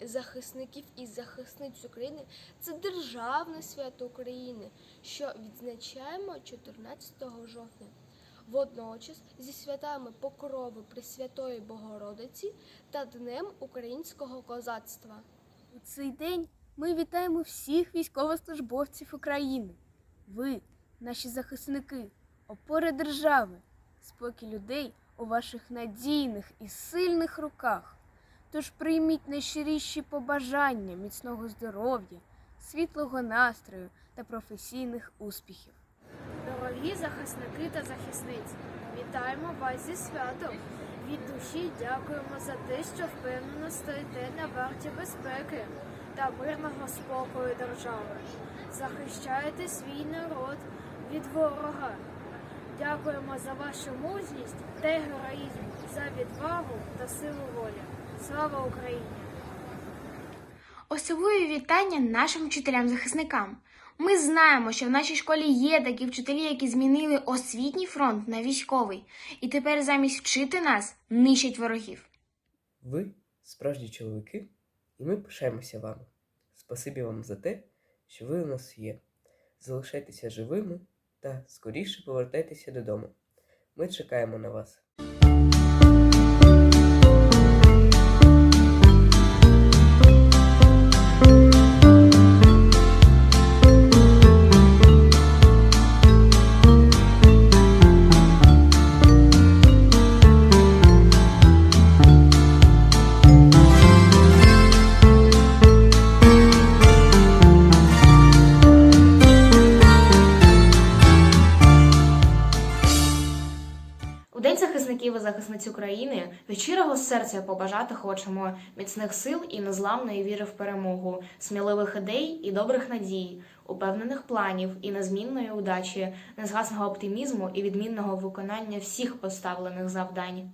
захисників і захисниць України це державне свято України, що відзначаємо 14 жовтня. Водночас зі святами Покрови Пресвятої Богородиці та Днем українського козацтва. У цей день ми вітаємо всіх військовослужбовців України. Ви, наші захисники, опори держави, спокій людей у ваших надійних і сильних руках. Тож прийміть найщиріші побажання міцного здоров'я, світлого настрою та професійних успіхів. Дорогі захисники та захисниці, вітаємо вас зі святом. Від душі дякуємо за те, що впевнено стоїте на варті безпеки та мирного спокою держави. Захищаєте свій народ від ворога. Дякуємо за вашу мужність та героїзм, за відвагу та силу волі. Слава Україні! Особливі вітання нашим вчителям-захисникам. Ми знаємо, що в нашій школі є такі вчителі, які змінили освітній фронт на військовий, і тепер замість вчити нас нищать ворогів. Ви справжні чоловіки, і ми пишаємося вами. Спасибі вам за те, що ви у нас є. Залишайтеся живими та скоріше повертайтеся додому. Ми чекаємо на вас. День захисників і захисниць України від щирого серця побажати хочемо міцних сил і незламної віри в перемогу, сміливих ідей і добрих надій, упевнених планів і незмінної удачі, незгасного оптимізму і відмінного виконання всіх поставлених завдань.